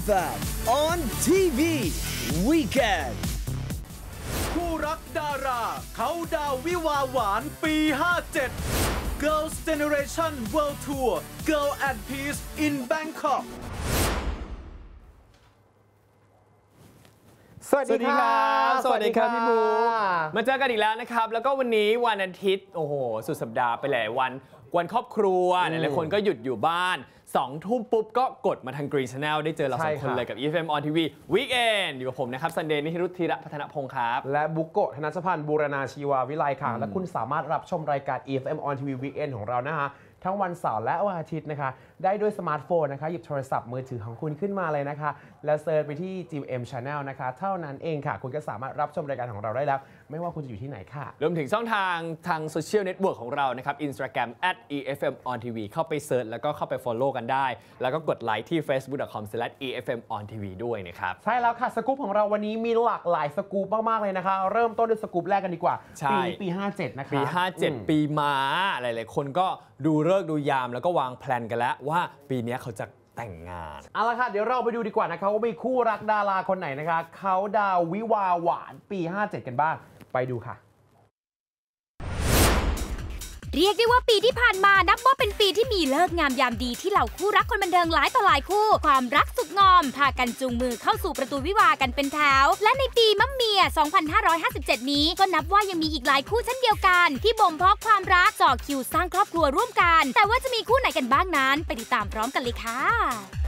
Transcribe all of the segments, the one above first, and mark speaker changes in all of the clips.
Speaker 1: FM on TV Weekend
Speaker 2: คู่รักดารา เขาดาววิวาหวานปี 57 Girls Generation World Tour Girl and Peace in Bangkok
Speaker 3: สวัสดีครับ
Speaker 4: สวัสดีครับพี่หมูมาเจอกันอีกแล้วนะครับ แล้วก็วันนี้วันอาทิตย์ โอ้โห สุดสัปดาห์ไปหลายวัน วันครอบครัว หลายๆคนก็หยุดอยู่บ้าน สองทุ่มปุ๊บก็กดมาทาง Green Channel ได้เจอเราสองคนเลยกับ EFM on TV Weekend อยู่กับผมนะครับซันเดย์นิธิรุตธีระพัฒนพงศ์ครับ
Speaker 3: และบุกโกะธนชพันธ์บูรณาชีวาวิไลค่ะ และคุณสามารถรับชมรายการ EFM on TV Weekend ของเรานะฮะ ทั้งวันเสาร์และวันอาทิตย์นะคะ ได้ด้วยสมาร์ทโฟนนะคะ หยิบโทรศัพท์มือถือของคุณขึ้นมาเลยนะคะ แล้วเซิร์ชไปที่ GM Channel นะคะ เท่านั้นเองค่ะ คุณก็สามารถรับชมรายการของเราได้แล้ว ไม่ว่าคุณจะอยู่ที่ไหนค่ะ
Speaker 4: รวมถึงช่องทางทางโซเชียลเน็ตเวิร์กของเรานะครับ Instagram at EFM on TV เข้าไปเซิร์ชแล้วก็เข้าไป Follow กันได้ แล้วก็กดไลค์ที่ facebook.com/EFM on TV ด้วยนะครับ
Speaker 3: ใช่แล้วค่ะสกู๊ปของเราวันนี้มีหลากหลายสกู๊ปมากๆเลยนะคะ เริ่มต้นด้วยสกู๊ปแรกกันดีกว่า
Speaker 4: ใช่
Speaker 3: ปีนี้ปี 57 นะคะ
Speaker 4: ปี
Speaker 3: อืม
Speaker 4: 57 ปีม้าหลายๆคนก็ดูเลิกดูยามแล้วก็วางแพลนกันแล้วว่าปีนี้เขาจะแต่งงาน
Speaker 3: เอาละค่ะ เดี๋ยวเราไปดูดีกว่านะคะว่ามีคู่รักดาราคนไหนนะคะ เขาดาววิวาหวานปี 57 กันบ้าง ไปดูค่ะ
Speaker 5: เรียกได้ว่าปีที่ผ่านมานับว่าเป็นปีที่มีเลิกงามยามดีที่เหล่าคู่รักคนบันเทิงหลายต่อหลายคู่ ความรักสุดงอม พากันจูงมือเข้าสู่ประตูวิวากันเป็นแถว และในปีมะเมีย 2557 นี้ก็นับว่ายังมีอีกหลายคู่เช่นเดียวกัน ที่บ่มเพาะความรักจ่อคิวสร้างครอบครัวร่วมกัน แต่ว่าจะมีคู่ไหนกันบ้างนั้น ไปติดตามพร้อมกันเลยค่ะ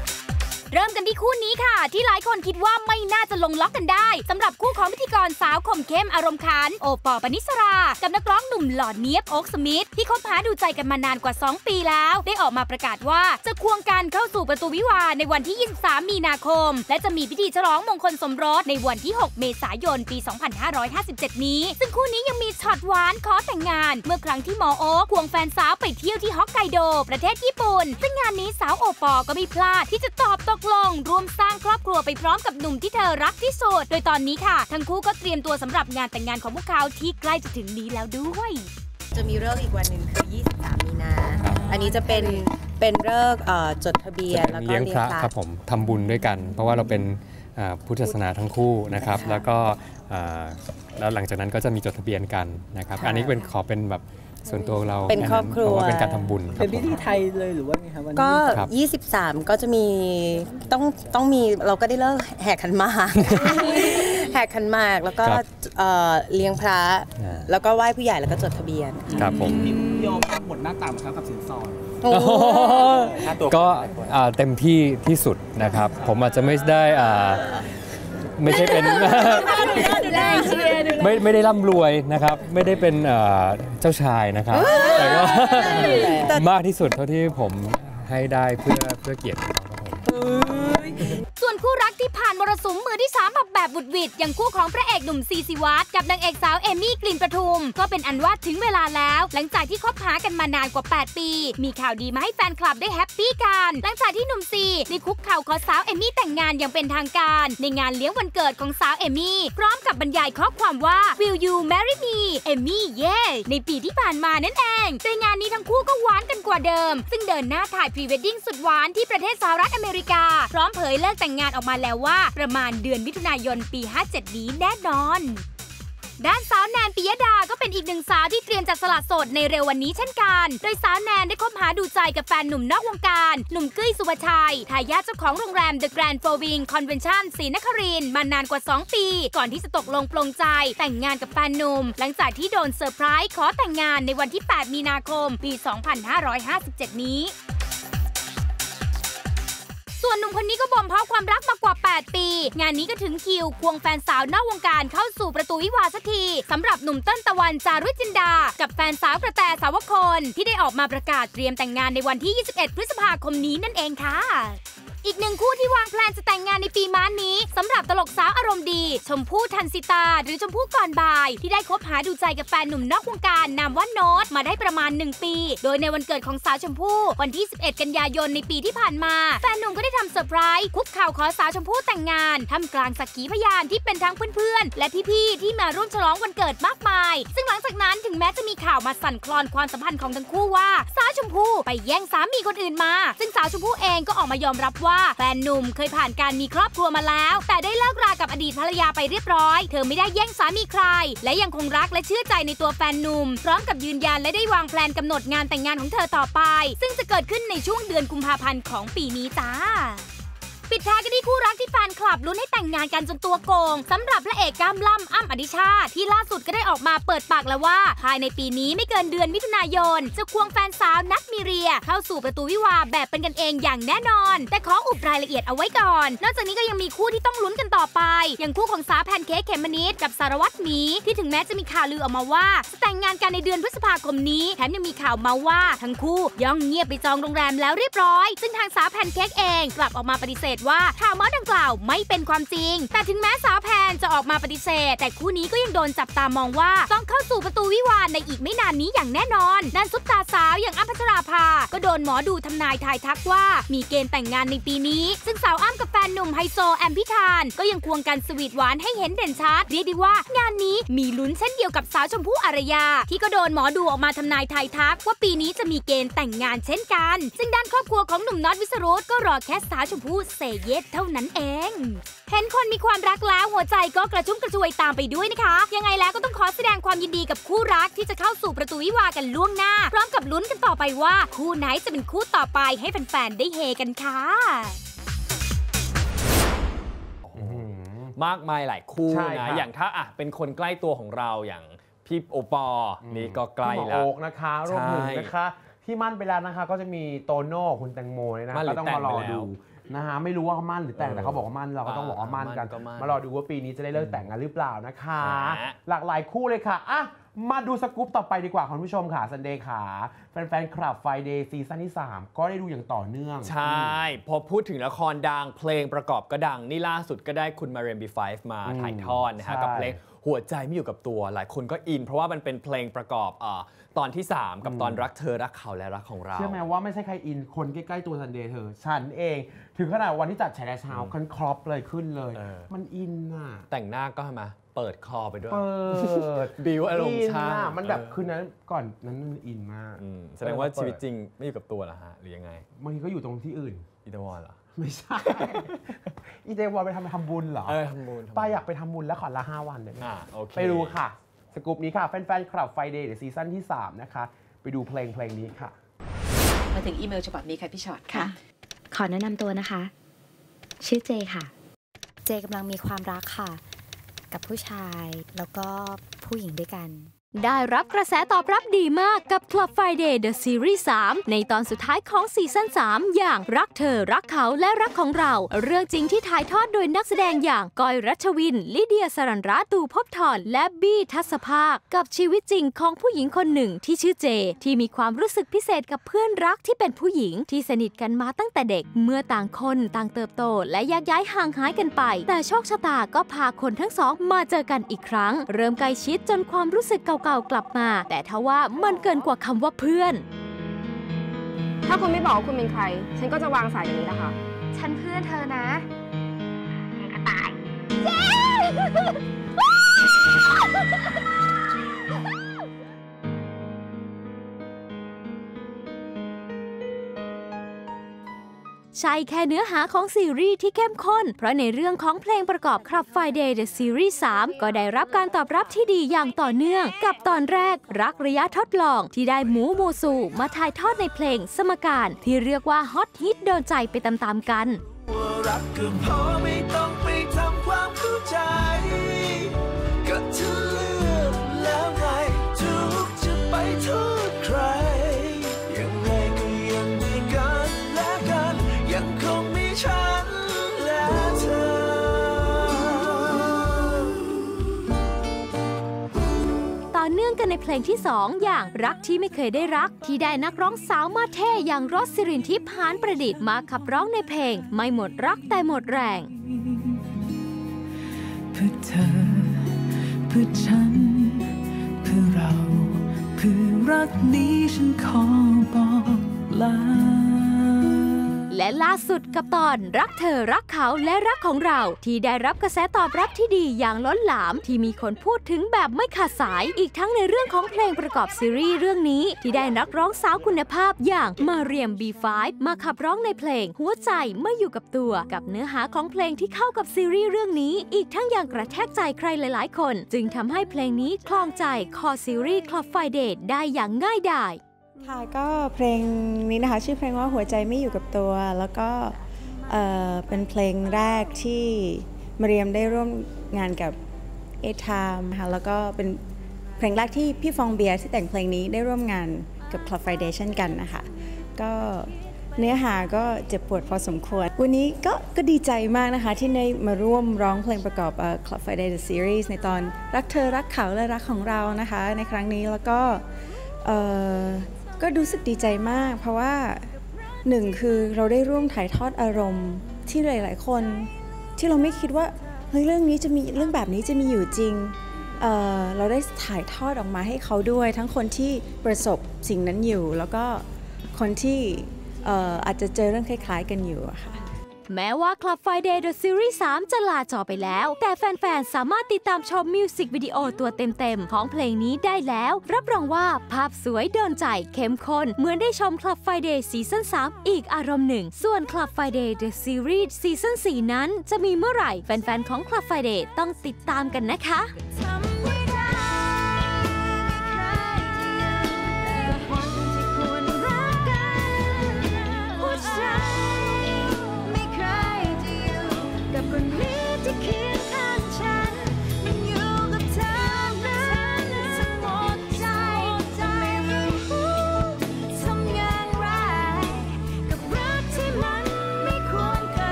Speaker 5: เริ่มกันที่คู่นี้ค่ะ ที่หลายคนคิดว่าไม่น่าจะลงล็อกกันได้สำหรับคู่ของพิธีกรสาวข่มเข้มอารมณ์ขันโอปอปนิสรา กับนักร้องหนุ่มหล่อเนียบโอ๊กสมิธที่คบหาดูใจกันมานานกว่า 2 ปีแล้ว ได้ออกมาประกาศว่าจะควงกันเข้าสู่ประตูวิวาในวันที่ 23 มีนาคม และจะมีพิธีฉลองมงคลสมรสในวันที่ 6 เมษายนปี 2557 นี้ ซึ่งคู่นี้ยังมีช็อตหวานขอแต่งงาน เมื่อครั้งที่หมอโอ๊คควงแฟนสาวไปเที่ยวที่ฮอกไกโด ประเทศญี่ปุ่นซึ่งงานนี้สาวโอปอก็ไม่พลาดที่จะตอบตกลงรวมสร้างครอบครัวไปพร้อมกับหนุ่มที่เธอรักที่สุด โดยตอนนี้ค่ะ ทั้งคู่ก็เตรียมตัวสำหรับงานแต่งงานของพวกเขาที่ใกล้จะถึงนี้แล้วด้วย
Speaker 6: จะมีเลิกษ์อีกวันหนึ่งคือ 23 มีนา อันนี้จะเป็นเป็นเลิกษ์เอ่อจดทะเบียนแล้วก็
Speaker 7: เลี้ยงพระครับผมทำบุญด้วยกัน เพราะว่าเราเป็นอ่าพุทธศาสนาทั้งคู่นะครับ
Speaker 6: ค่ะ
Speaker 7: แล้วก็อ่าแล้วหลังจากนั้นก็จะมีจดทะเบียนกันนะครับ
Speaker 6: ค่ะ
Speaker 7: อันนี้เป็นขอเป็นแบบ ส่วนตัวเรา
Speaker 6: เป็นครอบครัว
Speaker 7: เพาะว่าเป็นการทำบุญครั
Speaker 8: เป็
Speaker 7: บ
Speaker 8: น
Speaker 7: ผ
Speaker 8: พิ
Speaker 7: ม
Speaker 8: ธีไทยเลยหรือว่าไงคะวันนี้
Speaker 6: ก็
Speaker 7: ครับ
Speaker 6: 23 ก็จะมีต้องต้องมีเราก็ได้เลิกษ์แห่ขันหมากแห่ขันหมากแล้วก็เอ่อเลี้ยงพระ
Speaker 7: อ่า
Speaker 6: แล้วก็ไหว้ผู้ใหญ่แล้วก็จดทะเบียน
Speaker 7: ครับผม
Speaker 8: โยมหมดหน้าต่ำครับกับสินสอด
Speaker 6: โอ้โห
Speaker 7: ก็อ่าเต็มที่ที่สุดนะครับ ผมอาจจะไม่ได้อ่า ไม่ใช่เป็นไม่ไม่ได้ร่ำรวยนะครับ ไม่ได้เป็นอ่าเจ้าชายนะครับ แต่ก็ มากที่สุดเท่าที่ผมให้ได้เพื่อเพื่อเกียรติของเขาครับผม
Speaker 5: ส่วนคู่รักที่ผ่านมรสุมมือที่สามแบบแบบบุดวิดอย่างคู่ของพระเอกหนุ่มซีซีวัตกับนางเอกสาวเอมี่กลิ่นประทุม ก็เป็นอันว่าถึงเวลาแล้ว หลังจากที่คบหากันมานานกว่า 8 ปี มีข่าวดีมาให้แฟนคลับได้แฮปปี้กัน หลังจากที่หนุ่มซีได้คุกเข่าขอสาวเอมี่แต่งงานอย่างเป็นทางการ ในงานเลี้ยงวันเกิดของสาวเอมี่พร้อมกับบรรยายข้อความว่า Will you marry me เอมี่เย่ในปีที่ผ่านมานั่นเองโดยงานนี้ทั้งคู่ก็หวานกันกว่าเดิม ซึ่งเดินหน้าถ่ายพรีเวดดิ้งสุดหวานที่ประเทศสหรัฐอเมริกา พร้อมเผยเลิกแต่งงานออกมาแล้วว่า ประมาณเดือนมิถุนายนปี 57 นี้แน่นอนด้านสาวแนนปิยดาก็เป็นอีกหนึ่งสาวที่เตรียมจะสละโสดในเร็ววันนี้เช่นกัน โดยสาวแนนได้คบหาดูใจกับแฟนหนุ่มนอกวงการ หนุ่มกุ้ยสุวชัย ทายาทเจ้าของโรงแรม The Grand f o w i n g Convention ศรีนครินมานานกว่า 2 ปี ก่อนที่จะตกลงปลงใจ แต่งงานกับแฟนหนุ่ม หลังจากที่โดนเซอร์ไพรส์ขอแต่งงานในวันที่ 8 มีนาคม ปี 2557 นี้ ส่วนหนุ่มคนนี้ก็บ่มเพาะความรักมากว่า 8 ปี งานนี้ก็ถึงคิว ควงแฟนสาวนอกวงการเข้าสู่ประตูวิวาสักทีสำหรับหนุ่มเต้นตะวันจารุจินดา กับแฟนสาวกระแตสาวคนที่ได้ออกมาประกาศเตรียมแต่งงานในวันที่ 21 พฤษภาคมนี้นั่นเองค่ะ อีกหนึ่งคู่ที่วางแพลนจะแต่งงานในปีม้านี้สำหรับตลกสาวอารมณ์ดี ชมพู่ทันสิตา หรือชมพู่ก่อนบ่าย ที่ได้คบหาดูใจกับแฟนหนุ่มนอกวงการนามว่าโน้ตมาได้ประมาณ 1 ปี โดยในวันเกิดของสาวชมพู่วันที่ 11 กันยายนในปีที่ผ่านมา แฟนหนุ่มก็ได้ทำเซอร์ไพรส์คุกเข่าขอสาวชมพู่แต่งงานท่ามกลางสักขีพยานที่เป็นทั้งเพื่อนๆ และพี่ๆที่มาร่วมฉลองวันเกิดมากมาย ซึ่งหลังจากนั้นถึงแม้จะมีข่าวมาสั่นคลอนความสัมพันธ์ของทั้งคู่ว่าสาวชมพู่ไปแย่งสามีคนอื่นมา ซึ่งสาวชมพู่เองก็ออกมายอมรับว่าว่าแฟนหนุ่มเคยผ่านการมีครอบครัวมาแล้ว แต่ได้เลิกรากับอดีตภรรยาไปเรียบร้อย เธอไม่ได้แย่งสามีใคร และยังคงรักและเชื่อใจในตัวแฟนหนุ่ม พร้อมกับยืนยันและได้วางแผนกำหนดงานแต่งงานของเธอต่อไป ซึ่งจะเกิดขึ้นในช่วงเดือนกุมภาพันธ์ของปีนี้จ้า ปิดท้ายกันที่คู่รักที่แฟนคลับลุ้นให้แต่งงานกันจนตัวโกงสำหรับพระเอกกล้ามล่ำอ้ำอดิชาติที่ล่าสุดก็ได้ออกมาเปิดปากแล้วว่า ภายในปีนี้ไม่เกินเดือนมิถุนายน จะควงแฟนสาวนัทมีเรีย เข้าสู่ประตูวิวาแบบเป็นกันเองอย่างแน่นอน แต่ขออุบรายละเอียดเอาไว้ก่อน นอกจากนี้ก็ยังมีคู่ที่ต้องลุ้นกันต่อไป อย่างคู่ของสาวแพนเค้กเขมมนิดกับสารวัตรหมีที่ถึงแม้จะมีข่าวลือออกมาว่าจะแต่งงานกันในเดือนพฤษภาคมนี้แถมยังมีข่าวมาว่าทั้งคู่ย่องเงียบไปจองโรงแรมแล้วเรียบร้อย ซึ่งทางสาวแพนเค้กเองกลับออกมาปฏิเสธว่าข่าวเมาส์ดังกล่าวไม่เป็นความจริง แต่ถึงแม้สาวแพนจะออกมาปฏิเสธ แต่คู่นี้ก็ยังโดนจับตามองว่า ต้องเข้าสู่ประตูวิวาห์ในอีกไม่นานนี้อย่างแน่นอนด้านซุปตาสาวอย่างอ้ำพัชราภา ก็โดนหมอดูทำนายทายทักว่า มีเกณฑ์แต่งงานในปีนี้ ซึ่งสาวอ้ำกับแฟนหนุ่มไฮโซแอมพิธาน ก็ยังควงกันสวีทหวานให้เห็นเด่นชัดเรียกได้ว่างานนี้มีลุ้นเช่นเดียวกับสาวชมพู่อารยา ที่ก็โดนหมอดูออกมาทำนายทายทัก ว่าปีนี้จะมีเกณฑ์แต่งงานเช่นกัน ซึ่งด้านครอบครัวของหนุ่มน็อตวิสรุตก็รอแค่สาวชมพู่เซเยสเท่านั้นเอง เห็นคนมีความรักแล้วหัวใจก็กระชุ่มกระชวยตามไปด้วยนะคะ ยังไงแล้วก็ต้องขอแสดงความยินดีกับคู่รักที่จะเข้าสู่ประตูวิวาห์กันล่วงหน้า พร้อมกับลุ้นกันต่อไปว่า คู่ไหนจะเป็นคู่ต่อไปให้แฟนๆได้เฮกันค่ะ
Speaker 4: มากมายหลายคู่
Speaker 3: ใช่ครั
Speaker 4: นะ
Speaker 3: บ
Speaker 4: อย่างถ้าอะเป็นคนใกล้ตัวของเราอย่างพี่โอปอล์นี่ก็ใกล้
Speaker 3: พี่หมอ
Speaker 4: แล้ว
Speaker 3: โอ๊กนะคะรวมถึง
Speaker 4: ใช่
Speaker 3: นะคะ ที่มั่นไปแล้วนะคะ ก็จะมีโตโน่คุณแตงโมเนี่ยนะ
Speaker 4: มั่นหรื
Speaker 3: ก็
Speaker 4: อ
Speaker 3: ต้องมารอ
Speaker 4: แต่งไปแล้ว
Speaker 3: ดู นะฮะไม่รู้ว่าเขามั่นหรือแต่ง
Speaker 4: เออ
Speaker 3: แต่เขาบอกว่ามั่นเราก็ต้องบอกว่ามั่นกัน
Speaker 4: มั่นก็มั่น
Speaker 3: มารอดูว่าปีนี้จะได้เลิกแต่งกันหรือเปล่านะคะ
Speaker 4: ฮะ
Speaker 3: หลากหลายคู่เลยค่ะอะมาดูสกู๊ปต่อไปดีกว่าคุณผู้ชมค่ะซันเดย์ขาแฟนๆคลับไฟเดย์ซีซั่นที่ 3 ก็ได้ดูอย่างต่อเนื่อง
Speaker 4: ใช่ พอพูดถึงละครดังเพลงประกอบก็ดัง นี่ล่าสุดก็ได้คุณมาเรนบีไฟมา
Speaker 3: อืม
Speaker 4: ถ่ายทอดนะฮะ
Speaker 3: ใช่
Speaker 4: กับเพลง หัวใจไม่อยู่กับตัว หลายคนก็อิน เพราะว่ามันเป็นเพลงประกอบเออตอนที่ 3 กับตอนรักเธอรักเขาและรักของเรา
Speaker 3: เชื่อไหมว่าไม่ใช่ใครอินคนใกล้ๆตัวซันเดย์เธอ ฉันเอง ถึงขนาดวันที่จัดแฉแเช้าคันครอปเลยขึ้นเลย
Speaker 4: เออ
Speaker 3: มันอินอะ
Speaker 4: แต่งหน้าก็ทำไมาเปิดคอไปด้วย
Speaker 3: เปิด
Speaker 4: บิวอารมณ์
Speaker 3: อิน
Speaker 4: ช่าง
Speaker 3: อะมันแบบ
Speaker 4: เออ
Speaker 3: คืนนั้นก่อนนั้นมันอินมาก
Speaker 4: อืมแสดงว่าชีวิตจริงไม่อยู่กับตัวเหรอฮะหรือยังไง
Speaker 3: บางทีก็อยู่ตรงที่อื่น
Speaker 4: อิตาวนเหรอ
Speaker 3: ไม่ใช่ อีเดวอลไปทำไปทำบุญเหรอ
Speaker 4: เออทำบุญทำบุญ
Speaker 3: ป้าอยากไปทำบุญแล้วขอละห้าวันเลยไหม
Speaker 4: อ่าโอเค
Speaker 3: ไปดูค่ะ สกูปนี้ค่ะ แฟนๆคลับไฟเดย์เดี๋ยวซีซั่นที่ 3 นะคะ ไปดูเพลงเพลงนี้ค่ะ
Speaker 9: มาถึงอีเมลฉบับนี้ค่ะพี่ชอตค่ะ
Speaker 10: ขอแนะนำตัวนะคะ ชื่อเจค่ะ
Speaker 11: เจกำลังมีความรักค่ะ กับผู้ชายแล้วก็ผู้หญิงด้วยกัน
Speaker 5: ได้รับกระแสตอบรับดีมากกับ Club Friday The Series 3 ในตอนสุดท้ายของซีซั่น3 อย่างรักเธอ รักเขาและรักของเรา เรื่องจริงที่ถ่ายทอดโดยนักแสดงอย่างกอยรัชวิน ลิเดียสรันรัตน์ตูพบทอนและบี้ทัศภาค กับชีวิตจริงของผู้หญิงคนหนึ่งที่ชื่อเจ ที่มีความรู้สึกพิเศษกับเพื่อนรักที่เป็นผู้หญิงที่สนิทกันมาตั้งแต่เด็กเมื่อต่างคนต่างเติบโต และแยกย้ายห่างหายกันไป แต่โชคชะตาก็พาคนทั้งสองมาเจอกันอีกครั้ง เริ่มใกล้ชิดจนความรู้สึกเก่าๆกลับมา แต่ทว่ามันเกินกว่าคำว่าเพื่อน
Speaker 10: ถ้าคุณไม่บอกว่าคุณเป็นใคร ฉันก็จะวางสายอย่างนี้นะคะ
Speaker 11: ฉันเพื่อนเธอนะ
Speaker 5: ใช่แค่เนื้อหาของซีรีส์ที่เข้มข้น เพราะในเรื่องของเพลงประกอบครับ Friday The Series 3 ก็ได้รับการตอบรับที่ดีอย่างต่อเนื่อง กับตอนแรกรักระยะทดลองที่ได้หมูโมซู มาถ่ายทอดในเพลงสมการ ที่เรียกว่าฮอตฮิตโดนใจไปตามๆกัน
Speaker 2: รักกพอไม่ต้องไปทำความเข้าใจ เพ
Speaker 5: ลงที่ 2 อย่างรักที่ไม่เคยได้รัก ที่ได้นักร้องสาวมาเท่อย่างรสสิรินทิพย์หานประดิษฐ์มาขับร้องในเพลง ไม่หมดรักแต่หมดแรง
Speaker 2: เพื่อเธอเพื่อฉันเพื่อเราเพื่อรักนี้ฉันขอบอกลา
Speaker 5: และล่าสุดกับตอนรักเธอรักเขาและรักของเรา ที่ได้รับกระแสตอบรับที่ดีอย่างล้นหลาม ที่มีคนพูดถึงแบบไม่ขาดสายอีกทั้งในเรื่องของเพลงประกอบซีรีส์เรื่องนี้ ที่ได้นักร้องสาวคุณภาพอย่างมาเรียม B5 มาขับร้องในเพลง หัวใจไม่อยู่กับตัวกับเนื้อหาของเพลงที่เข้ากับซีรีส์เรื่องนี้ อีกทั้งยังกระแทกใจใครหลาย ๆ คน จึงทำให้เพลงนี้คลองใจคอซีรีส์ Club Friday ได้อย่างง่ายดาย
Speaker 12: ค่ะก็เพลงนี้นะคะชื่อเพลงว่าหัวใจไม่อยู่กับตัว แล้วก็เเป็นเพลงแรกที่มาเรียมได้ร่วมงานกับเอทามค่ะแล้วก็เป็นเพลงแรกที่พี่ฟองเบียร์ที่แต่งเพลงนี้ได้ร่วมงานกับ Club Friday เช่นกันนะคะ ก็เนื้อหาก็เจ็บปวดพอสมควร วันนี้ก็ก็ดีใจมากนะคะ ที่ได้มาร่วมร้องเพลงประกอบ Club Friday the Series ในตอนรักเธอรักเขาและรักของเรานะคะ ในครั้งนี้แล้วก็ ก็รู้สึกดีใจมาก เพราะว่าหนึ่งคือเราได้ร่วมถ่ายทอดอารมณ์ที่หลาย ๆ คน ที่เราไม่คิดว่าเฮ้ยเรื่องนี้จะมีเรื่องแบบนี้จะมีอยู่จริงเเราได้ถ่ายทอดออกมาให้เขาด้วย ทั้งคนที่ประสบสิ่งนั้นอยู่ แล้วก็คนที่อออาจจะเจอเรื่องคล้าย ๆ กันอยู่อะค่ะ
Speaker 5: แม้ว่า Club Friday The Series 3 จะลาจอไปแล้ว แต่แฟน ๆ สามารถติดตามชมมิวสิกวิดีโอตัวเต็ม ๆ ของเพลงนี้ได้แล้ว รับรองว่าภาพสวยโดนใจเข้มข้น เหมือนได้ชม Club Friday ซีซั่น3 อีกอารมณ์หนึ่ง ส่วน Club Friday The Series ซีซั่น4 นั้น จะมีเมื่อไหร่ แฟน ๆ ของ Club Friday ต้องติดตามกันนะคะ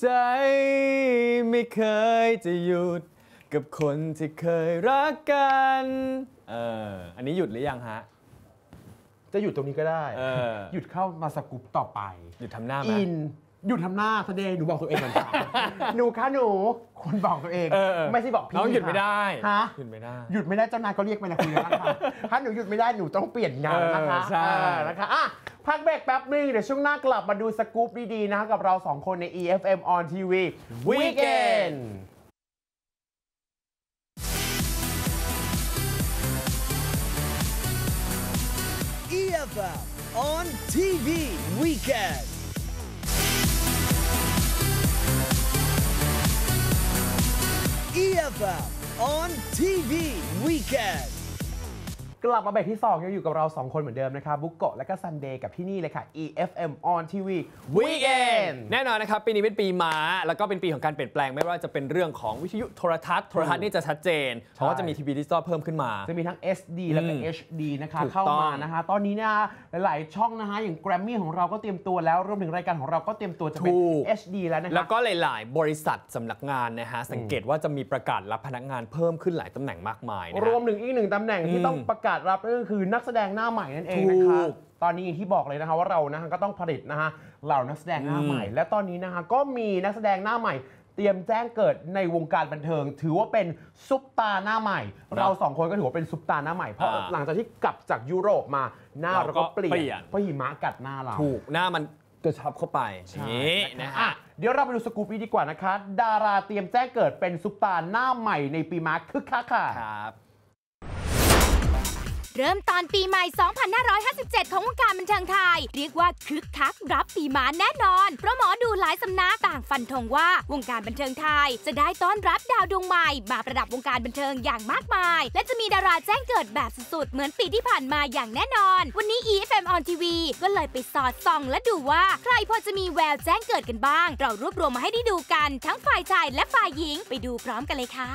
Speaker 4: ใจ ไม่เคยจะหยุด กับคนที่เคยรักกัน เออ อันนี้หยุดหรือยังฮะ
Speaker 3: จะหยุดตรงนี้ก็ได้
Speaker 4: เออ
Speaker 3: หยุดเข้ามาสกูปต่อไป
Speaker 4: หยุดทำหน้าไหม
Speaker 3: อินหยุดทำหน้าแสดงหนูบอกตัวเองเหมือนกันหนูคะหนูคนบอกตัวเอง
Speaker 4: เออเออ
Speaker 3: ไม่ใช่บอกพี่
Speaker 4: น้องหยุด
Speaker 3: ค่ะ
Speaker 4: ไม่ได้
Speaker 3: ฮะ
Speaker 4: หยุดไม่ได้
Speaker 3: หยุดไม่ได้เจ้านายก็เรียกไปแล้วคุยแล้วนะคะถ้าหนูหยุดไม่ได้หนูต้องเปลี่ยนงานนะคะ
Speaker 4: เออใช่
Speaker 3: เออนะคะอะ พักเบรกแป๊บนึง เดี๋ยวช่วงหน้ากลับมาดูสกู๊ปดีๆ นะคะกับเราสองคนใน EFM on TV Weekend
Speaker 1: EFM on TV Weekend. EFM on TV Weekend.
Speaker 3: กลับมาเบรกที่ 2 ยังอยู่กับเรา 2 คนเหมือนเดิมนะคะบุ๊กโกะและก็ซันเดย์กับที่นี่เลยค่ะ EFM on TV
Speaker 4: Weekend แน่นอนนะครับ ปีนี้เป็นปีม้า แล้วก็เป็นปีของการเปลี่ยนแปลงไม่ว่าจะเป็นเรื่องของวิทยุโทรทัศน์ โทรทัศน์นี่จะชัดเจน เพราะว่าจะมีทีวีดิจิตอลเพิ่มขึ้นมา
Speaker 3: จะมีทั้ง SD แล้วก็
Speaker 4: อืม
Speaker 3: HD นะคะ
Speaker 4: ถูก
Speaker 3: เข้า
Speaker 4: ต้อง
Speaker 3: มานะคะ ตอนนี้นะคะหลาย ๆ ช่องนะคะอย่าง Grammy ของเราก็เตรียมตัวแล้วรวมถึงรายการของเราก็เตรียมตัวจะเป็น
Speaker 4: ถูก
Speaker 3: HD แล้วนะคะ
Speaker 4: แล้วก็หลาย ๆ บริษัทสำนักงานนะฮะสังเกตว่าจะมีประกาศรับพนักงานเพิ่มขึ้นหลายตำแหน่งมากมายนะฮะ
Speaker 3: รวมถึงอีกหนึ่งตำแหน่งที่
Speaker 4: อืม
Speaker 3: ต้องประกาศรับนั่นก็คือนักแสดงหน้าใหม่นั่นเองนะคะ
Speaker 4: ถูก
Speaker 3: ตอนนี้อย่างที่บอกเลยนะคะว่าเรานะคะก็ต้องผลิตนะคะเหล่านักแสดงหน้าใหม่
Speaker 4: อืม
Speaker 3: และตอนนี้นะคะก็มีนักแสดงหน้าใหม่เตรียมแจ้งเกิดในวงการบันเทิง ถือว่าเป็นซุปตาหน้าใหม่ เราสองคนก็ถือว่าเป็นซุปตาหน้าใหม่เพราะ
Speaker 4: อ่า
Speaker 3: หลังจากที่กลับจากยุโรปมาหน้า
Speaker 4: เรา
Speaker 3: เรา
Speaker 4: ก็
Speaker 3: ก็เปลี่
Speaker 4: เปลี่
Speaker 3: ย
Speaker 4: ย
Speaker 3: น
Speaker 4: น
Speaker 3: เพราะหิมะกัดหน้าเรา
Speaker 4: ถูกหน้ามันกระชับเข้าไปอย่างนี้นะ
Speaker 3: อะ
Speaker 4: ฮะ
Speaker 3: เดี๋ยวเราไปดูสกูปนี้ดีกว่านะคะ ดาราเตรียมแจ้งเกิดเป็นซุปตาหน้าใหม่ในปีมาร์คคึกคักค่ะ
Speaker 4: ครับ
Speaker 5: เริ่มตอนปีใหม่ 2557 ของวงการบันเทิงไทย เรียกว่าคึกคักรับปีมาแน่นอน เพราะหมอดูหลายสำนักต่างฟันธงว่าวงการบันเทิงไทย จะได้ต้อนรับดาวดวงใหม่ มาประดับวงการบันเทิงอย่างมากมาย และจะมีดาราแจ้งเกิดแบบสุดๆเหมือนปีที่ผ่านมาอย่างแน่นอน วันนี้ EFM on TV ก็เลยไปสอดส่อง และดูว่าใครพอจะมีแววแจ้งเกิดกันบ้าง เรารวบรวมมาให้ได้ดูกันทั้งฝ่ายชายและฝ่ายหญิงไปดูพร้อมกันเลยค่ะ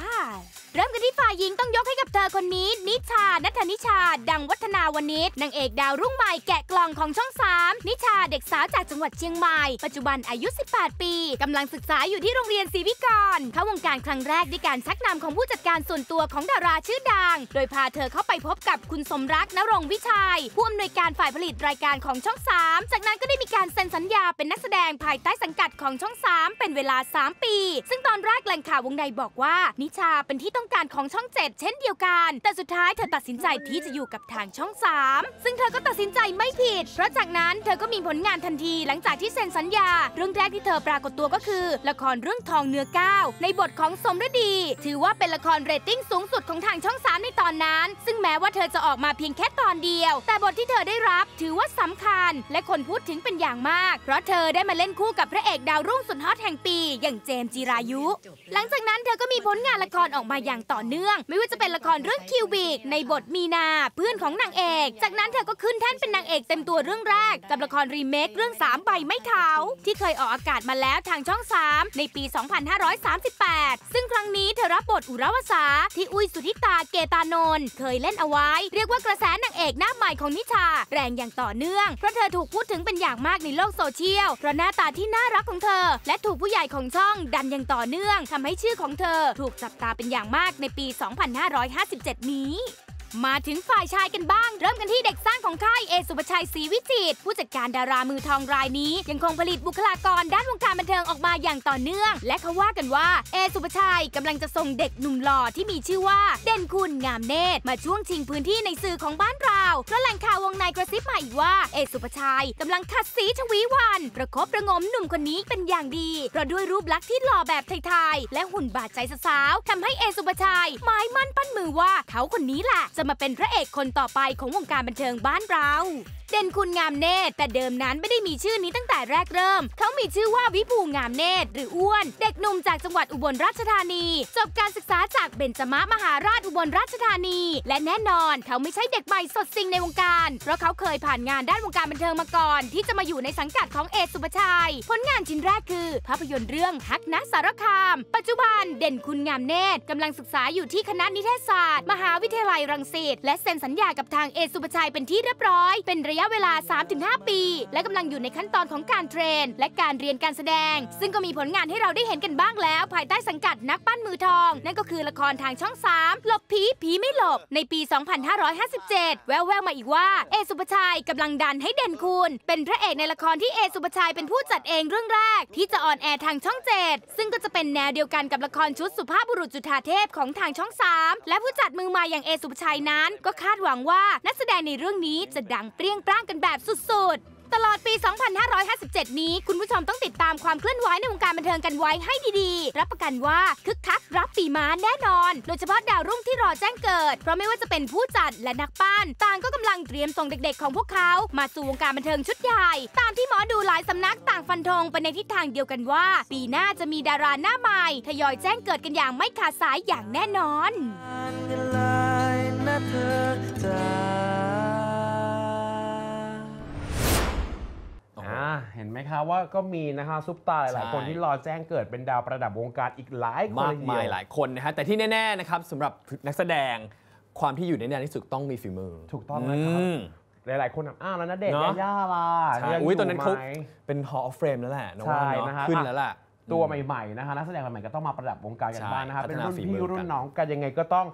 Speaker 5: เริ่มกันที่ฝ่ายหญิงต้องยกให้กับเธอคนนี้นิชานัทนิชาดังวัฒนาวนิชนางเอกดาวรุ่งใหม่แกะกล่องของช่อง 3 นิชาเด็กสาวจากจังหวัดเชียงใหม่ ปัจจุบันอายุ 18 ปีกำลังศึกษาอยู่ที่โรงเรียนศรีวิกรเข้าวงการครั้งแรกด้วยการชักนำของผู้จัดการส่วนตัวของดาราชื่อดัง โดยพาเธอเข้าไปพบกับคุณสมรักนรงวิชัย ผู้อำนวยการฝ่ายผลิตรายการของช่อง 3 จากนั้นก็ได้มีการเซ็นสัญญาเป็นนักแสดงภายใต้สังกัดของช่อง 3 เป็นเวลา 3 ปี ซึ่งตอนแรกแหล่งข่าววงในบอกว่า นิชาเป็นที่ต้องการของช่อง 7 เช่นเดียวกัน แต่สุดท้ายเธอตัดสินใจที่จะอยู่กับทางช่อง 3 ซึ่งเธอก็ตัดสินใจไม่ผิด เพราะจากนั้นเธอก็มีผลงานทันทีหลังจากที่เซ็นสัญญา เรื่องแรกที่เธอปรากฏตัวก็คือ ละครเรื่องทองเนื้อก้าวในบทของสมฤดี ถือว่าเป็นละครเรตติ้งสูงสุดของทางช่อง 3 ในตอนนั้น ซึ่งแม้ว่าเธอจะออกมาเพียงแค่ตอนเดียว แต่บทที่เธอได้รับถือว่าสำคัญ และคนพูดถึงเป็นอย่างมาก เพราะเธอได้มาเล่นคู่กับพระเอกดาวรุ่งสุดฮอตแห่งปี อย่างเจมส์จีรายุ หลังจากนั้นเธอก็มีผลงานละครออกมาอย่างต่อเนื่อง ไม่ว่าจะเป็นละครเรื่องคิวบิกในบทมีนาเพื่อนของนางเอก จากนั้นเธอก็ขึ้นแท่นเป็นนางเอกเต็มตัวเรื่องแรก กับละครรีเมคเรื่องสามใบไม้เท้าที่เคยออกอากาศมาแล้วทางช่อง 3 ในปี 2538 ซึ่งครั้งนี้เธอรับบทอุรวสาที่อุ้ยสุธิตาเกตานนท์เคยเล่นเอาไว้ เรียกว่ากระแสนางเอกหน้าใหม่ของนิชา แรงอย่างต่อเนื่อง เพราะเธอถูกพูดถึงเป็นอย่างมากในโลกโซเชียลเพราะหน้าตาที่น่ารักของเธอ และถูกผู้ใหญ่ของช่องดันอย่างต่อเนื่องทำให้ชื่อของเธอถูกจับตาเป็นอย่างมากในปี 2557 นี้ มาถึงฝ่ายชายกันบ้าง เริ่มกันที่เด็กสร้างของค่ายเอสุปชัยศรีวิจิตรผู้จัดการดารามือทองรายนี้ ยังคงผลิตบุคลากรด้านวงการบันเทิงออกมาอย่างต่อเนื่อง และเขาว่ากันว่าเอสุปชัยกำลังจะส่งเด็กหนุ่มหล่อที่มีชื่อว่า เด่นคุณงามเนตรมาช่วงชิงพื้นที่ในสื่อของบ้านเราเพราะแหล่งข่าววงในกระซิบมาอีกว่าเอสุปชัยกำลังขัดสีชวีวัน ประคบประงมหนุ่มคนนี้เป็นอย่างดีเพราะด้วยรูปลักษณ์ที่หล่อแบบไทยๆและหุ่นบาดใจสาวๆทำให้เอสุปชัยหมายมั่นปั้นมือว่าเขาคนนี้แหละจะมาเป็นพระเอกคนต่อไปของวงการบันเทิงบ้านเราเด่นคุณงามเนตร แต่เดิมนั้นไม่ได้มีชื่อนี้ตั้งแต่แรกเริ่ม เขามีชื่อว่าวิภูงามเนตร หรืออ้วน เด็กหนุ่มจากจังหวัดอุบลราชธานี จบการศึกษาจากเบญจมมหาราชอุบลราชธานี และแน่นอนเขาไม่ใช่เด็กใหม่สดซิงในวงการ เพราะเขาเคยผ่านงานด้านวงการบันเทิงมาก่อน ที่จะมาอยู่ในสังกัดของเอสุปชัย ผลงานชิ้นแรกคือ ภาพยนตร์เรื่องฮักนะสารคาม ปัจจุบันเด่นคุณงามเนตรกำลังศึกษาอยู่ที่คณะนิเทศศาสตร์ มหาวิทยาลัยรังสิตและเซ็นสัญญากับทางเอสุปชัยเป็นที่เรียบร้อยเป็นระยะเวลา 3-5 ปี และกำลังอยู่ในขั้นตอนของการเทรน และการเรียนการแสดง ซึ่งก็มีผลงานให้เราได้เห็นกันบ้างแล้ว ภายใต้สังกัดนักปั้นมือทอง นั่นก็คือละครทางช่อง 3 หลบผีผีไม่หลบ ในปี 2557 แววๆมาอีกว่า เอสุปชัยกำลังดันให้เด่นคุณ เป็นพระเอกในละครที่เอสุปชัยเป็นผู้จัดเองเรื่องแรก ที่จะออนแอร์ทางช่อง 7 ซึ่งก็จะเป็นแนวเดียวกันกับละครชุดสุภาพบุรุษจุฑาเทพของทางช่อง 3 และผู้จัดมือใหม่อย่างเอสุปชัยนั้น ก็คาดหวังว่านักแสดงในเรื่องนี้จะดังเปรี้ยงปร้างกันแบบสุดๆ ตลอดปี 2557 นี้ คุณผู้ชมต้องติดตามความเคลื่อนไหวในวงการบันเทิงกันไว้ให้ดีๆ รับประกันว่าคึกคักรับปีม้าแน่นอน โดยเฉพาะดาวรุ่งที่รอแจ้งเกิด เพราะไม่ว่าจะเป็นผู้จัดและนักปั้นต่างก็กำลังเตรียมส่งเด็กๆ ของพวกเขา มาสู่วงการบันเทิงชุดใหญ่ ตามที่หมอดูหลายสำนักต่างฟันธงไปในทิศทางเดียวกันว่า ปีหน้าจะมีดาราหน้าใหม่ทยอยแจ้งเกิดกันอย่างไม่ขาดสายอย่างแน่นอน
Speaker 2: กันเลยนะเธอ
Speaker 3: อ่าเห็นไหมคะว่าก็มีนะคะซุปตาหลาย
Speaker 4: ใช่
Speaker 3: ๆคนที่รอแจ้งเกิดเป็นดาวประดับวงการอีกหลายคน
Speaker 4: มาก
Speaker 3: เล
Speaker 4: มาย
Speaker 3: เดีว
Speaker 4: หลายคนนะฮะแต่ที่แน่ๆนะครับสำหรับนักแสดงความที่อยู่ในนานที่สุดต้องมีฝีมือ
Speaker 3: ถูกต้องนะครับ
Speaker 4: ม
Speaker 3: หลายๆคนแบบอ้าวแล้วนะเด็ก
Speaker 4: เนอะ
Speaker 3: ยาย่าล่ะ
Speaker 4: ใช่
Speaker 3: ยัง
Speaker 4: อุ้ยตอนนั้นเขา
Speaker 3: ไหม
Speaker 4: เป็น Hall of Fame แล้วแหละน้องว่า
Speaker 3: ใช่
Speaker 4: เนาะ
Speaker 3: นะฮะ
Speaker 4: ขึ้น
Speaker 3: อะ
Speaker 4: แล้วล่ะ
Speaker 3: ตัวใหม่ๆนะคะนักแสดงใหม่ๆก็ต้องมาประดับวงการกัน
Speaker 4: ใช่
Speaker 3: บ้างนะคะ
Speaker 4: พัฒ
Speaker 3: เป็น
Speaker 4: นา
Speaker 3: รุ่น
Speaker 4: ฝี
Speaker 3: พี่
Speaker 4: มือกัน
Speaker 3: รุ่นน้องกันยังไงก็ต้อง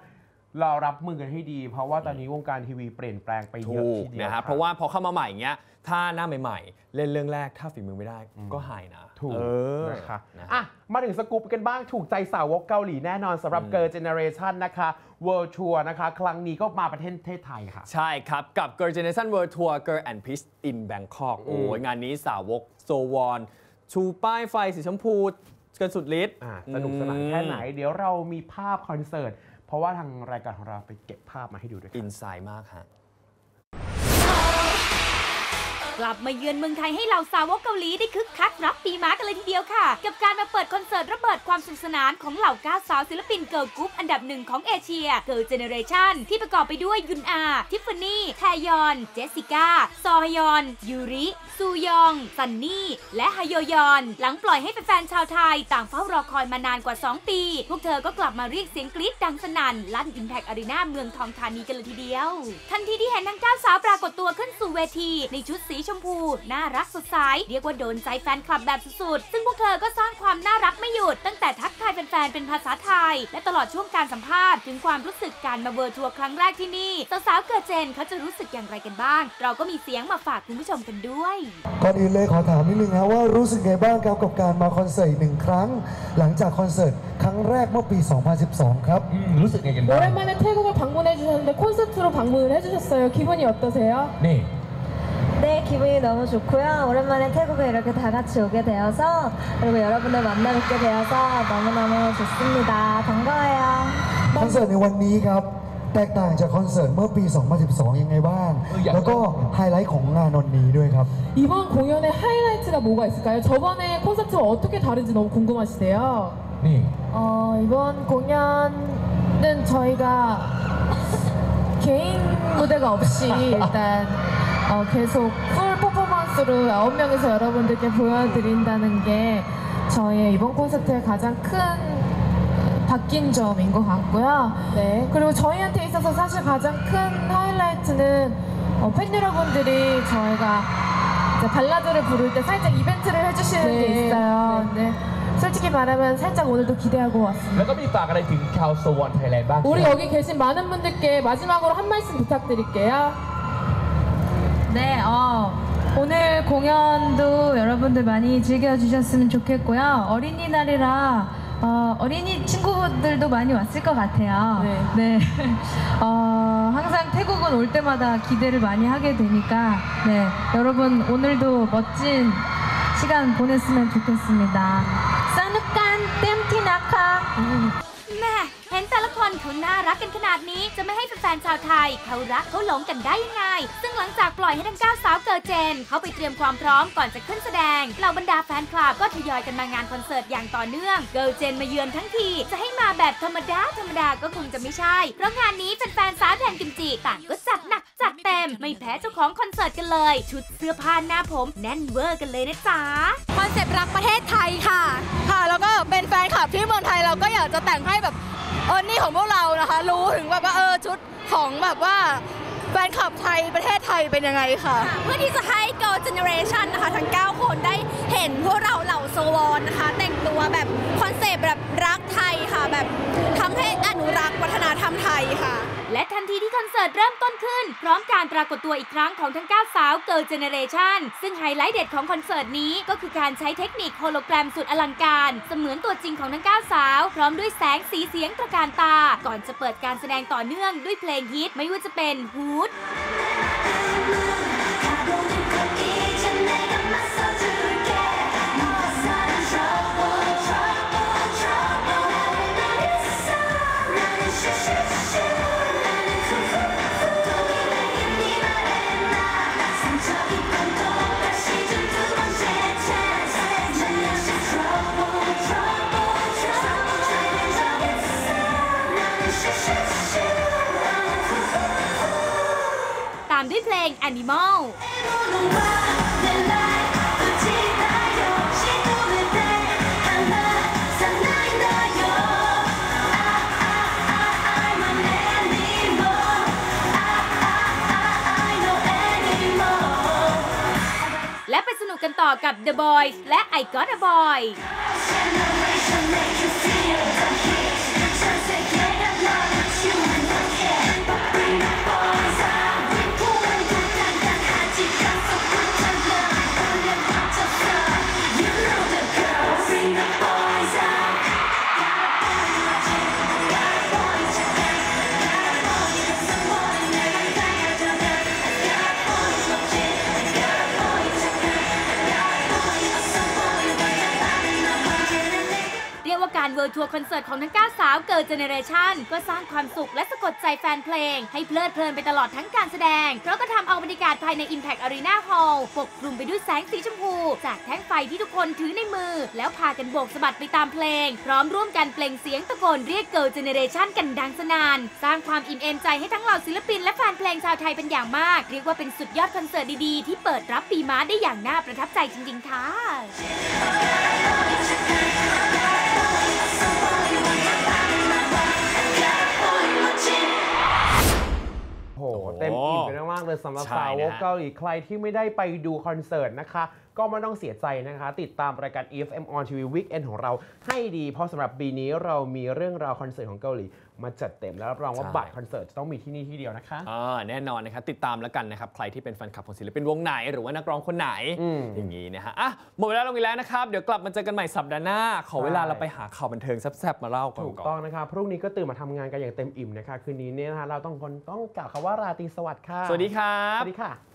Speaker 3: รอรับมือกันให้ดี เพราะว่าตอนนี้วงการทีวีเปลี่ยนแปลงไปเยอะ
Speaker 4: ถูก
Speaker 3: ทีเดียว
Speaker 4: นะครับเพราะว่าพอเข้ามาใหม่อย่างเงี้ยถ้าหน้าใหม่ๆ เล่นเรื่องแรกถ้าฝีมือไม่ได้ก็หายนะ
Speaker 3: ถูก
Speaker 4: เออ
Speaker 3: นะคะ
Speaker 4: นะ
Speaker 3: อะ มาถึงสกูปกันบ้างถูกใจสาวกเกาหลีแน่นอนสำหรับเกิร์ลเจเนเรชันนะคะ World Tour นะคะ ครั้งนี้ก็มาประเทศไทยค่ะ
Speaker 4: ใช่ครับ กับ Girl Generation World Tour Girl and Peace in Bangkok โอ้ยงานนี้สาวกโซวอน ชูป้ายไฟสีชมพูกันสุดฤทธิ์
Speaker 3: อะสนุกสนานแค่ไหน เดี๋ยวเรามีภาพคอนเสิร์ต เพราะว่าทางรายการของเราไปเก็บภาพมาให้ดูด้วย
Speaker 4: อินไซด์มากฮะ
Speaker 5: กลับมาเยือนเมืองไทยให้เหล่าสาวกเกาหลีได้คึกคักรับปีม้ากันเลยทีเดียวค่ะ กับการมาเปิดคอนเสิร์ตระเบิดความสนุกสนานของเหล่าก้าสาวศิลปินเกิร์ลกรุ๊ปอันดับหนึ่งของเอเชียเกิร์ลเจเนเรชันที่ประกอบไปด้วยยุนอา ทิฟฟานี่แทยอน เจสสิก้า ซอฮยอน ยูริ ซูยอง ซันนี่ และฮโยยอน หลังปล่อยให้แฟนๆชาวไทย ต่างเฝ้ารอคอยมานานกว่า 2 ปี พวกเธอก็กลับมาเรียกเสียงกรี๊ดดังสนั่นลั่นอิมแพกอารีนาเมืองทองธานีกันเลยทีเดียว ทันทีที่เห็นทั้งเก้าสาวปรากฏตัวขึ้นสู่เวทีในชุดสีชมพู น่ารักสดใส เรียกว่าโดนใจแฟนคลับแบบสุดๆ ซึ่งพวกเธอก็สร้างความน่ารักไม่หยุด ตั้งแต่ทักทายแฟนๆเป็นภาษาไทย และตลอดช่วงการสัมภาษณ์ถึงความรู้สึกการมาเวิร์ทัวร์ครั้งแรกที่นี่สาวๆเกิดเจนเขาจะรู้สึกอย่างไรกันบ้าง เราก็มีเสียงมาฝากคุณผู้ชมกันด้วย
Speaker 13: ก่อนอื่นเลยขอถามนิดนึงครับว่ารู้สึกไงบ้างครับกับการมาคอนเสิร์ตอีกหนึ่งครั้ง หลังจากคอนเสิร์ตครั้งแรกเมื่อปี 2012 ครับ รู้สึกไงกันบ้าง
Speaker 14: 오랜만에 태국을 방문해 주셨는데 콘서트로 방문을 해주셨어요. 기분이 어떠세요?
Speaker 13: นี่
Speaker 15: 네, 기분이 너무 좋고요. 오랜만에 태국에 이렇게 다 같이 오게 되어서 그리고 여러분들 만나 뵙게 되어서 너무너무 좋습니다. 반가워요.
Speaker 13: คอนเสิร์ตในวันนี้ครับ แตกต่างจากคอนเสิร์ตเมื่อปี 2012 ยังไงบ้าง แล้วก็ไฮไลท์ของงานวันนี้ด้วยครับ
Speaker 14: 이번 공연의 하이라이트가 뭐가 있을까요? 저번에 콘서트와 어떻게 다른지 너무 궁금하시대요.
Speaker 13: นี่
Speaker 14: 어, 이번 공연은 저희가 개인 무대가 없이 일단 어, 계속 풀 퍼포먼스로 9명이서 여러분들께 보여드린다는 게 저희의 이번 콘서트의 가장 큰 바뀐 점인 것 같고요. 네. 그리고 저희한테 있어서 사실 가장 큰 하이라이트는 어, 팬 여러분들이 저희가 이제 발라드를 부를 때 살짝 이벤트를 해주시는
Speaker 16: 네.
Speaker 14: 게 있어요. 네. 솔직히 말하면 살짝 오늘도 기대하고 왔습니다.
Speaker 16: แล้วก็มีฝากอะไรถึงชาวโซวอนไทยแลนด์บ้าง
Speaker 14: 우리 여기 계신 많은 분들께 마지막으로 한 말씀 부탁드릴게요.
Speaker 17: 네, 어, 오늘 공연도 여러분들 많이 즐겨주셨으면 좋겠고요. 어린이날이라 어, 어린이 친구들도 많이 왔을 것 같아요. 네. 어, 항상 태국은 올 때마다 기대를 많이 하게 되니까 네, 여러분 오늘도 멋진 시간 보냈으면 좋겠습니다. 사누깐 땜티나카
Speaker 5: แม่ เห็นแต่ละคนเขาน่ารักกันขนาดนี้จะไม่ให้แฟนๆชาวไทย เขารักเขาหลงกันได้ยังไง ซึ่งหลังจากปล่อยให้ทั้งเก้าสาวเกิดเจน เขาไปเตรียมความพร้อมก่อนจะขึ้นแสดงเหล่าบรรดาแฟนคลับก็ทยอยกันมางานคอนเสิร์ตอย่างต่อเนื่อง เกิร์ลเจนมาเยือนทั้งที จะให้มาแบบธรรมดาธรรมดาก็คงจะไม่ใช่ เพราะงานนี้แฟนๆสาวแดนกิมจิต่างก็จัดหนักจัดเต็ม ไม่แพ้เจ้าของคอนเสิร์ตกันเลย ชุดเสื้อผ้าหน้าผมแน่นเวอร์กันเลยนะจ๊ะ
Speaker 18: คอนเซปต์รักประเทศไทยค่ะ ค่ะ แล้วก็เป็นแฟนคลับที่เมืองไทยเราก็อยากจะแต่งให้แบบ ออนี่ของพวกเรานะคะ รู้ถึงแบบว่าเออชุดของแบบว่าแฟนคลับไทยประเทศไทยเป็นยังไงค่ะ
Speaker 19: เพื่อที่จะให้ Girl Generation นะคะทั้ง 9 คนได้เห็นพวกเราเหล่าโซวอนนะคะ แต่งตัวแบบคอนเซปต์แบบรักไทยค่ะ แบบทำให้อนุรักษ์วัฒนธรรมไทยค่ะ
Speaker 5: และทันทีที่คอนเสิร์ตเริ่มต้นขึ้น พร้อมการปรากฏตัวอีกครั้งของทั้ง 9 สาวเกิร์ลเจเนเรชันซึ่งไฮไลท์เด็ดของคอนเสิร์ตนี้ก็คือการใช้เทคนิคโฮโลแกรมสุดอลังการ เสมือนตัวจริงของทั้ง 9 สาว พร้อมด้วยแสงสีเสียงตระการตา ก่อนจะเปิดการแสดงต่อเนื่องด้วยเพลงฮิตไม่ว่าจะเป็นฮูด ด้วยเพลและไปสนุกกันต่อกับ The Boys และ I Got a Boy ยกว่าการเวิ World Tour คอนเสิร์ตของทั้ง 9 สาวเกิร์ลเจเนเรชันก็สร้างความสุขและสะกดใจแฟนเพลง ให้เพลิดเพลินไปตลอดทั้งการแสดง เพราะก็ทำเอาบรรยากาศภายใน Impact Arena Hall ปกคลุมไปด้วยแสงสีชมพู จากแท่งไฟที่ทุกคนถือในมือ แล้วพากันโบกสะบัดไปตามเพลง พร้อมร่วมกันเปล่งเสียงตะโกนเรียกเกิร์ลเจเนเรชันกันดังสนาน สร้างความอิ่มเอมใจให้ทั้งเหล่าศิลปินและแฟนเพลงชาวไทยเป็นอย่างมาก เรียกว่าเป็นสุดยอดคอนเสิร์ตดีๆที่เปิดรับปีม้าได้อย่างน่าประทับใจจริง ๆ ค่ะ
Speaker 3: เต็มอิ่มกันมากๆเลยสำหรับ
Speaker 4: ใช่
Speaker 3: สาวก
Speaker 4: นะฮะ
Speaker 3: เกาหลีใครที่ไม่ได้ไปดูคอนเสิร์ตนะคะ ก็ไม่ต้องเสียใจนะคะ ติดตามรายการ EFM on TV Weekend ของเราให้ดี เพราะสำหรับปีนี้เรามีเรื่องราวคอนเสิร์ตของเกาหลี มาจัดเต็มแล้วรับรองว่า
Speaker 4: ใช่
Speaker 3: บัตรคอนเสิร์ตจะต้องมีที่นี่ที่เดียวนะคะ
Speaker 4: อ่าแน่นอนนะครับ ติดตามแล้วกันนะครับ ใครที่เป็นแฟนคลับของศิลปินวงไหน หรือว่านักร้องคนไหนอย่างนี้นะฮะอะหมดเวลาลงอีกแล้วนะครับ เดี๋ยวกลับมาเจอกันใหม่สัปดาห์หน้า ขอเวลา
Speaker 3: ใช่
Speaker 4: เราไปหาข่าวบันเทิงแซ่บๆมาเล่าก่อน
Speaker 3: ถูก
Speaker 4: ก่อน
Speaker 3: ต้องนะคะพรุ่งนี้ก็ตื่นมาทำงานกันอย่างเต็มอิ่มนะคะ คืนนี้เนี่ยนะคะเราต้องคนต้องกล่าวคำว่าราตรีสวัสดิ์ค่ะ
Speaker 4: สวัสดีครับ
Speaker 3: สวัสดีค่ะ